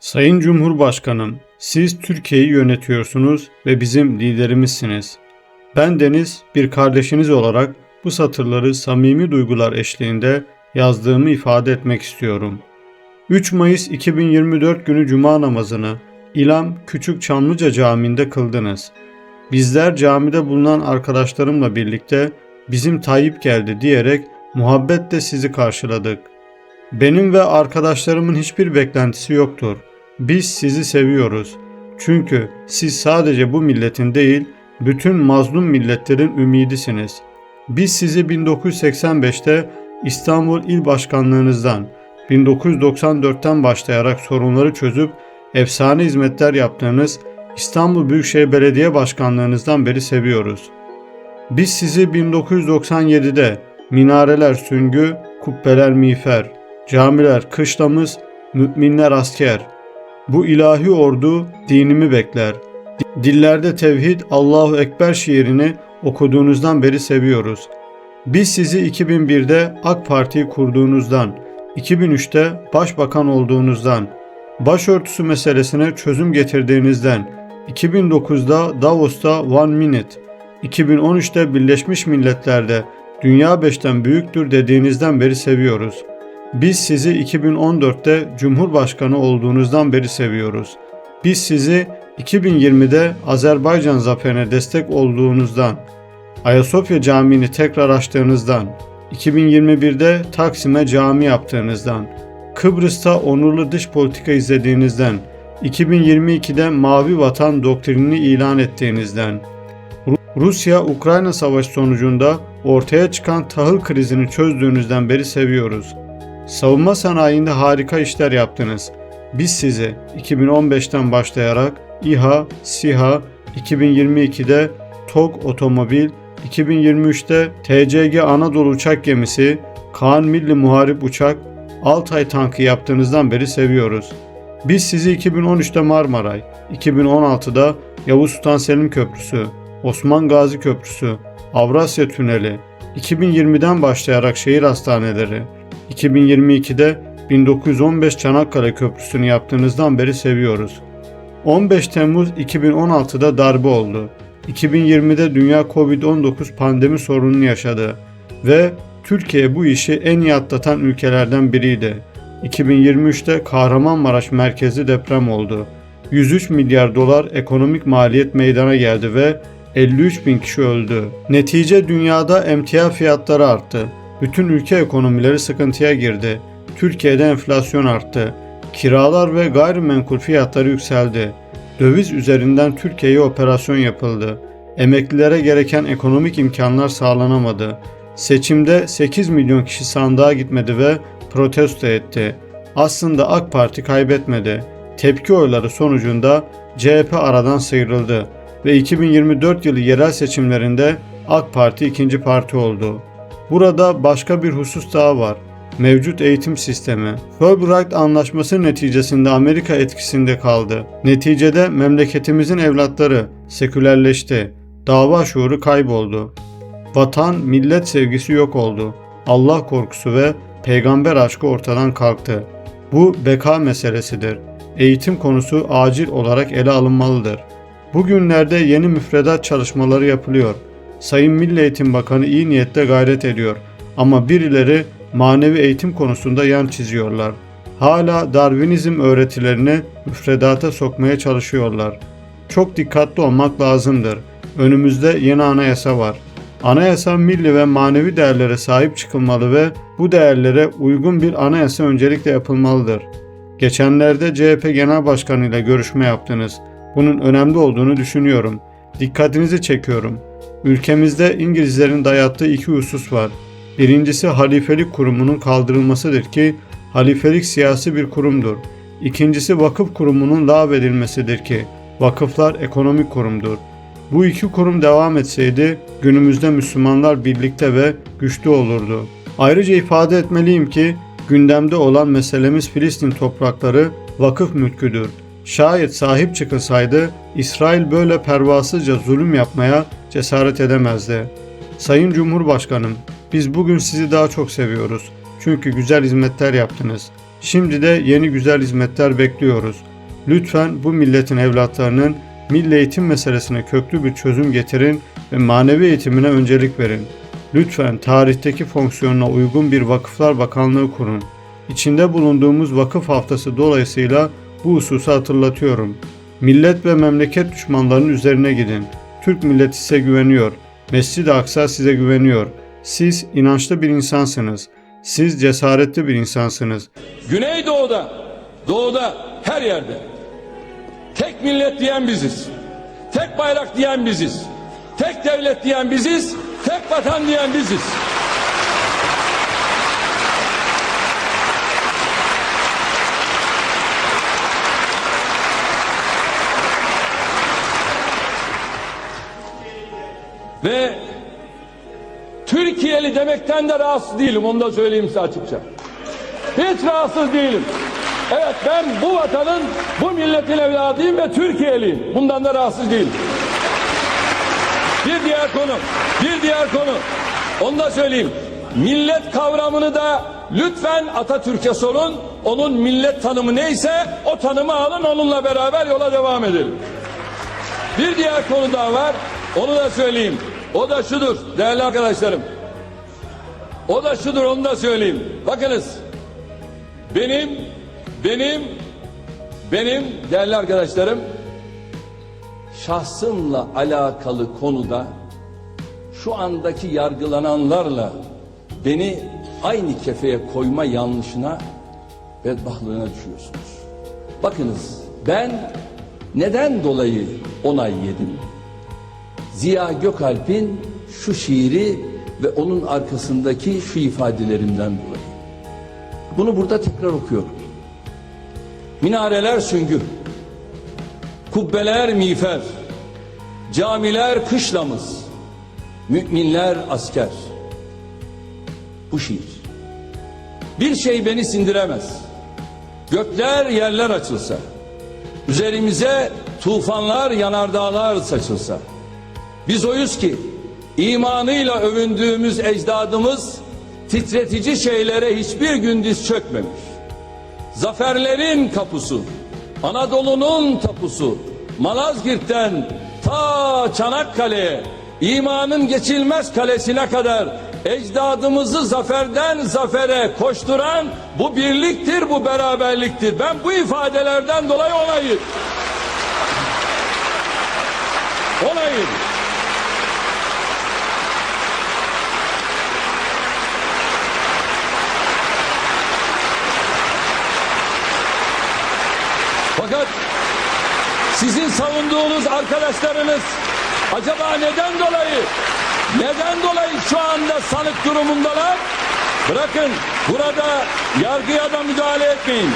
Sayın Cumhurbaşkanım, siz Türkiye'yi yönetiyorsunuz ve bizim liderimizsiniz. Ben Deniz, bir kardeşiniz olarak bu satırları samimi duygular eşliğinde yazdığımı ifade etmek istiyorum. 3 Mayıs 2024 günü Cuma namazını İlam Küçük Çamlıca Camii'nde kıldınız. Bizler camide bulunan arkadaşlarımla birlikte bizim Tayyip geldi diyerek muhabbetle sizi karşıladık. Benim ve arkadaşlarımın hiçbir beklentisi yoktur. Biz sizi seviyoruz. Çünkü siz sadece bu milletin değil, bütün mazlum milletlerin ümidisiniz. Biz sizi 1985'te İstanbul İl Başkanlığınızdan, 1994'ten başlayarak sorunları çözüp efsane hizmetler yaptığınız İstanbul Büyükşehir Belediye Başkanlığınızdan beri seviyoruz. Biz sizi 1997'de minareler süngü, kubbeler miğfer, camiler kışlamız, müminler asker. Bu ilahi ordu dinimi bekler. Dillerde tevhid Allahu Ekber şiirini okuduğunuzdan beri seviyoruz. Biz sizi 2001'de AK Parti'yi kurduğunuzdan, 2003'te başbakan olduğunuzdan, başörtüsü meselesine çözüm getirdiğinizden, 2009'da Davos'ta One Minute, 2013'te Birleşmiş Milletler'de Dünya 5'ten büyüktür dediğinizden beri seviyoruz. Biz sizi 2014'te Cumhurbaşkanı olduğunuzdan beri seviyoruz. Biz sizi 2020'de Azerbaycan zaferine destek olduğunuzdan, Ayasofya Camii'ni tekrar açtığınızdan, 2021'de Taksim'e cami yaptığınızdan, Kıbrıs'ta onurlu dış politika izlediğinizden, 2022'de Mavi Vatan doktrinini ilan ettiğinizden, Rusya-Ukrayna savaşı sonucunda ortaya çıkan tahıl krizini çözdüğünüzden beri seviyoruz. Savunma sanayinde harika işler yaptınız. Biz sizi 2015'ten başlayarak İHA, SİHA, 2022'de TOG Otomobil, 2023'te TCG Anadolu Uçak Gemisi, Kaan Milli Muharip Uçak, Altay tankı yaptığınızdan beri seviyoruz. Biz sizi 2013'te Marmaray, 2016'da Yavuz Sultan Selim Köprüsü, Osman Gazi Köprüsü, Avrasya Tüneli, 2020'den başlayarak şehir hastaneleri, 2022'de 1915 Çanakkale Köprüsü'nü yaptığınızdan beri seviyoruz. 15 Temmuz 2016'da darbe oldu. 2020'de dünya Covid-19 pandemi sorununu yaşadı ve Türkiye bu işi en iyi atlatan ülkelerden biriydi. 2023'te Kahramanmaraş merkezi deprem oldu. 103 milyar dolar ekonomik maliyet meydana geldi ve 53 bin kişi öldü. Netice dünyada emtia fiyatları arttı. Bütün ülke ekonomileri sıkıntıya girdi. Türkiye'de enflasyon arttı. Kiralar ve gayrimenkul fiyatları yükseldi. Döviz üzerinden Türkiye'ye operasyon yapıldı. Emeklilere gereken ekonomik imkanlar sağlanamadı. Seçimde 8 milyon kişi sandığa gitmedi ve protesto etti. Aslında AK Parti kaybetmedi. Tepki oyları sonucunda CHP aradan sıyrıldı ve 2024 yılı yerel seçimlerinde AK Parti ikinci parti oldu. Burada başka bir husus daha var. Mevcut eğitim sistemi. Fulbright anlaşması neticesinde Amerika etkisinde kaldı. Neticede memleketimizin evlatları sekülerleşti. Dava şuuru kayboldu. Vatan, millet sevgisi yok oldu. Allah korkusu ve peygamber aşkı ortadan kalktı. Bu beka meselesidir. Eğitim konusu acil olarak ele alınmalıdır. Bugünlerde yeni müfredat çalışmaları yapılıyor. Sayın Milli Eğitim Bakanı iyi niyetle gayret ediyor ama birileri manevi eğitim konusunda yan çiziyorlar. Hala Darwinizm öğretilerini müfredata sokmaya çalışıyorlar. Çok dikkatli olmak lazımdır. Önümüzde yeni anayasa var. Anayasa milli ve manevi değerlere sahip çıkılmalı ve bu değerlere uygun bir anayasa öncelikle yapılmalıdır. Geçenlerde CHP Genel Başkanı ile görüşme yaptınız. Bunun önemli olduğunu düşünüyorum. Dikkatinizi çekiyorum. Ülkemizde İngilizlerin dayattığı iki husus var. Birincisi halifelik kurumunun kaldırılmasıdır ki halifelik siyasi bir kurumdur. İkincisi vakıf kurumunun lağvedilmesidir ki vakıflar ekonomik kurumdur. Bu iki kurum devam etseydi günümüzde Müslümanlar birlikte ve güçlü olurdu. Ayrıca ifade etmeliyim ki gündemde olan meselemiz Filistin toprakları vakıf mülküdür. Şayet sahip çıkılsaydı İsrail böyle pervasızca zulüm yapmaya cesaret edemezdi. Sayın Cumhurbaşkanım, biz bugün sizi daha çok seviyoruz. Çünkü güzel hizmetler yaptınız. Şimdi de yeni güzel hizmetler bekliyoruz. Lütfen bu milletin evlatlarının milli eğitim meselesine köklü bir çözüm getirin ve manevi eğitimine öncelik verin. Lütfen tarihteki fonksiyonuna uygun bir Vakıflar Bakanlığı kurun. İçinde bulunduğumuz vakıf haftası dolayısıyla bu hususu hatırlatıyorum. Millet ve memleket düşmanlarının üzerine gidin. Türk milleti size güveniyor. Mescid-i Aksa size güveniyor. Siz inançlı bir insansınız. Siz cesaretli bir insansınız. Güneydoğu'da, doğuda, her yerde. Tek millet diyen biziz. Tek bayrak diyen biziz. Tek devlet diyen biziz. Tek vatan diyen biziz. Demekten de rahatsız değilim. Onu da söyleyeyim size açıkça. Hiç rahatsız değilim. Evet ben bu vatanın, bu milletin evladıyım ve Türkiye'liyim. Bundan da rahatsız değilim. Bir diğer konu, bir diğer konu. Onu da söyleyeyim. Millet kavramını da lütfen Atatürk'e sorun. Onun millet tanımı neyse o tanımı alın onunla beraber yola devam edelim. Bir diğer konu daha var. Onu da söyleyeyim. O da şudur değerli arkadaşlarım. O da şudur onu da söyleyeyim. Bakınız. Benim benim benim değerli arkadaşlarım şahsımla alakalı konuda şu andaki yargılananlarla beni aynı kefeye koyma yanlışına bedbahtlığına düşüyorsunuz. Bakınız ben neden dolayı onay yedim? Ziya Gökalp'in şu şiiri ve onun arkasındaki şu ifadelerimden dolayı. Bunu burada tekrar okuyorum. Minareler süngü, kubbeler miğfer, camiler kışlamız, müminler asker. Bu şiir. Bir şey beni sindiremez. Gökler yerler açılsa, üzerimize tufanlar yanardağlar saçılsa, biz oyuz ki imanıyla övündüğümüz ecdadımız titretici şeylere hiçbir gün diz çökmemiş. Zaferlerin kapusu, Anadolu'nun tapusu, Malazgirt'ten ta Çanakkale'ye, imanın geçilmez kalesine kadar ecdadımızı zaferden zafere koşturan bu birliktir, bu beraberliktir. Ben bu ifadelerden dolayı onayım. Onayım. Fakat sizin savunduğunuz arkadaşlarınız acaba neden dolayı neden dolayı şu anda sanık durumundalar? Bırakın burada yargıya da müdahale etmeyin.